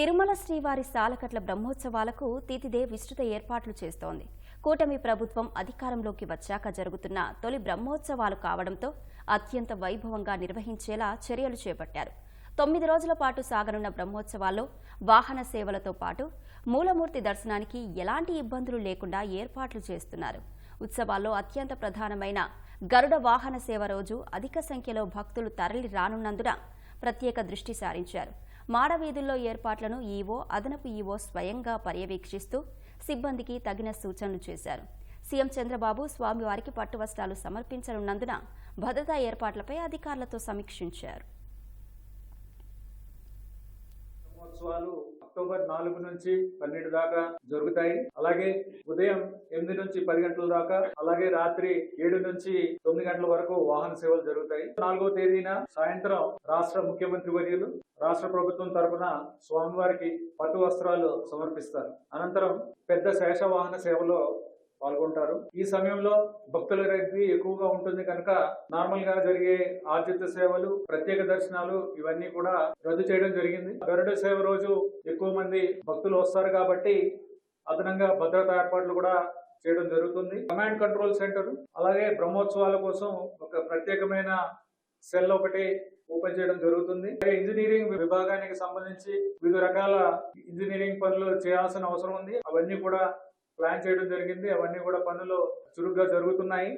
తిరుమల శ్రీవారి సాలకట్ల బ్రహ్మోత్సవాలకు తితిదే విస్తృత ఏర్పాట్లు చేస్తోంది. కూటమి ప్రభుత్వం అధికారంలోకి వచ్చాక జరుగుతున్న తొలి బ్రహ్మోత్సవాలు కావడంతో అత్యంత వైభవంగా నిర్వహించేలా చర్యలు చేపట్టారు. తొమ్మిది రోజుల పాటు సాగనున్న బ్రహ్మోత్సవాల్లో వాహన సేవలతో పాటు మూలమూర్తి దర్శనానికి ఎలాంటి ఇబ్బందులు లేకుండా ఏర్పాట్లు చేస్తున్నారు. ఉత్సవాల్లో అత్యంత ప్రధానమైన గరుడ వాహన సేవ రోజు అధిక సంఖ్యలో భక్తులు తరలి రానున్నందున ప్రత్యేక దృష్టి సారించారు. మాడవీధుల్లో ఏర్పాట్లను ఈవో అదనపు ఈవో స్వయంగా పర్యవేక్షిస్తూ సిబ్బందికి తగిన సూచనలు చేశారు. సీఎం చంద్రబాబు స్వామివారికి పట్టు వస్త్రాలు సమర్పించనున్నందున భద్రతా ఏర్పాట్లపై అధికారులతో సమీక్షించారు. అక్టోబర్ నాలుగు నుంచి పన్నెండు దాకా జరుగుతాయి. అలాగే ఉదయం ఎనిమిది నుంచి పది గంటల దాకా అలాగే రాత్రి ఏడు నుంచి తొమ్మిది గంటల వరకు వాహన సేవలు జరుగుతాయి. నాలుగో తేదీన సాయంత్రం రాష్ట్ర ముఖ్యమంత్రి వర్యులు రాష్ట్ర ప్రభుత్వం తరఫున స్వామివారికి పట్టు వస్త్రాలు సమర్పిస్తారు. అనంతరం పెద్ద శేష వాహన సేవలో పాల్గొంటారు. ఈ సమయంలో భక్తుల రద్దీ ఎక్కువగా ఉంటుంది కనుక నార్మల్గా జరిగే ఆర్జిత సేవలు ప్రత్యేక దర్శనాలు ఇవన్నీ కూడా రద్దు చేయడం జరిగింది. గరుడ సేవ రోజు ఎక్కువ మంది భక్తులు వస్తారు కాబట్టి అదనంగా భద్రతా ఏర్పాట్లు కూడా చేయడం జరుగుతుంది. కమాండ్ కంట్రోల్ సెంటర్ అలాగే బ్రహ్మోత్సవాల కోసం ఒక ప్రత్యేకమైన సెల్ ఒకటి ఓపెన్ చేయడం జరుగుతుంది. ఇంజనీరింగ్ విభాగానికి సంబంధించి వివిధ రకాల ఇంజనీరింగ్ పనులు చేయాల్సిన అవసరం ఉంది. అవన్నీ కూడా ప్లాన్ చేయడం జరిగింది. అవన్నీ కూడా పనులు చురుగ్గా జరుగుతున్నాయి.